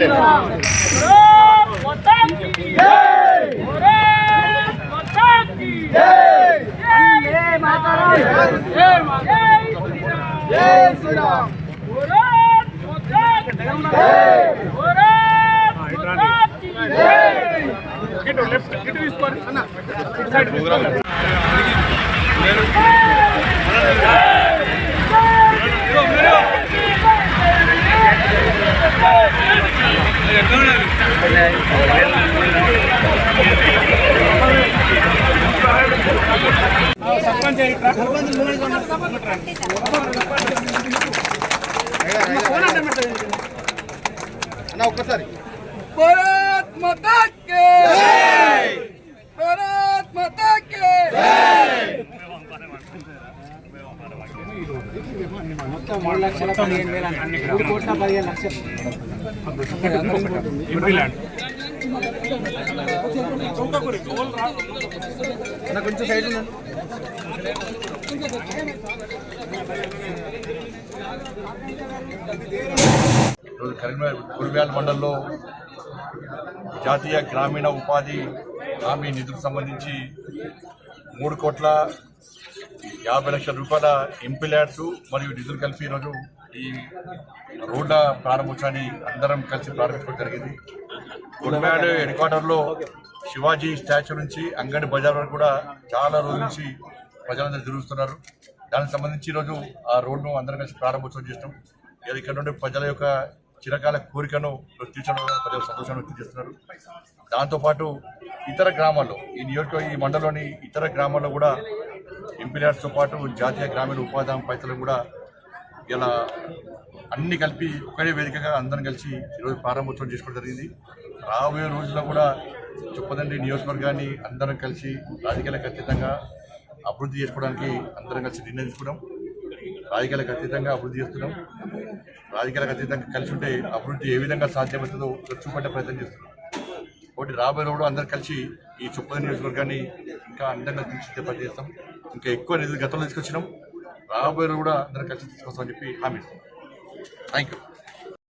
పెట్టలేదు లెఫ్ట్ ఇటు తీసుకోండి అన్న సైడ్ ఒక్కసారి భారత్ మాతా కే భారత్ మాతా మొత్తం మూడు లక్షల పదిహేను వేల మూడు కోట్ల పదిహేను లక్షలు కొంచెం సైడ్ ఈరోజు కరీంనగర్ కురిబ్యాల మండలంలో జాతీయ గ్రామీణ ఉపాధి హామీ నిధులకు సంబంధించి మూడు కోట్ల యాభై లక్షల రూపాయల ఎంపీల్యాడ్స్ మరియు నిధులు కలిపి ఈరోజు ఈ రోడ్ల ప్రారంభోత్సవాన్ని అందరం కలిసి ప్రారంభించడం జరిగింది. కురిబ్యాల హెడ్ క్వార్టర్లో శివాజీ స్టాచ్యూ నుంచి అంగడి బజార్ వరకు కూడా చాలా రోజుల నుంచి ప్రజలందరూ తిరుగుతున్నారు. దానికి సంబంధించి ఈరోజు ఆ రోడ్ను అందరం కలిసి ప్రారంభోత్సవం చేసినాం. ఇక్కడ నుండి ప్రజల యొక్క చిరకాల కోరికను తీర్చడం ప్రజలు సంతోషాన్ని వ్యక్తం చేస్తున్నారు. దాంతోపాటు ఇతర గ్రామాల్లో ఈ నియోజక ఈ మండలంలోని ఇతర గ్రామాల్లో కూడా ఎంపీఆర్స్తో పాటు జాతీయ గ్రామీణ ఉపాధి హామీ పైసలు కూడా ఇలా అన్ని కలిపి ఒకటే వేదికగా అందరం కలిసి ఈరోజు ప్రారంభోత్సవం చేసుకోవడం జరిగింది. రాబోయే రోజుల్లో కూడా చొప్పదండి నియోజకవర్గాన్ని అందరం కలిసి రాజకీయాలకు అతీతంగా అభివృద్ధి చేసుకోవడానికి అందరం కలిసి నిర్ణయం తీసుకున్నాం రాజకీయాలకు అతీతంగా అభివృద్ధి చేస్తున్నాం. రాజకీయాలకు అతీతంగా కలిసి ఉంటే అభివృద్ధి ఏ విధంగా సాధ్యమవుతుందో చూపెట్టే ప్రయత్నం చేస్తున్నాం. ఒకటి రాబోయే రోజులు అందరం కలిసి ఈ చొప్పదండి నియోజకవర్గాన్ని ఇంకా అందంగా తీర్చిదే పనిచేస్తాం ఇంకా ఎక్కువ నిధులు గతంలో తీసుకొచ్చినాం. రాబోయే కూడా అందరూ కలిసి తీసుకొస్తామని చెప్పి హామీ ఇస్తాం థ్యాంక్ యూ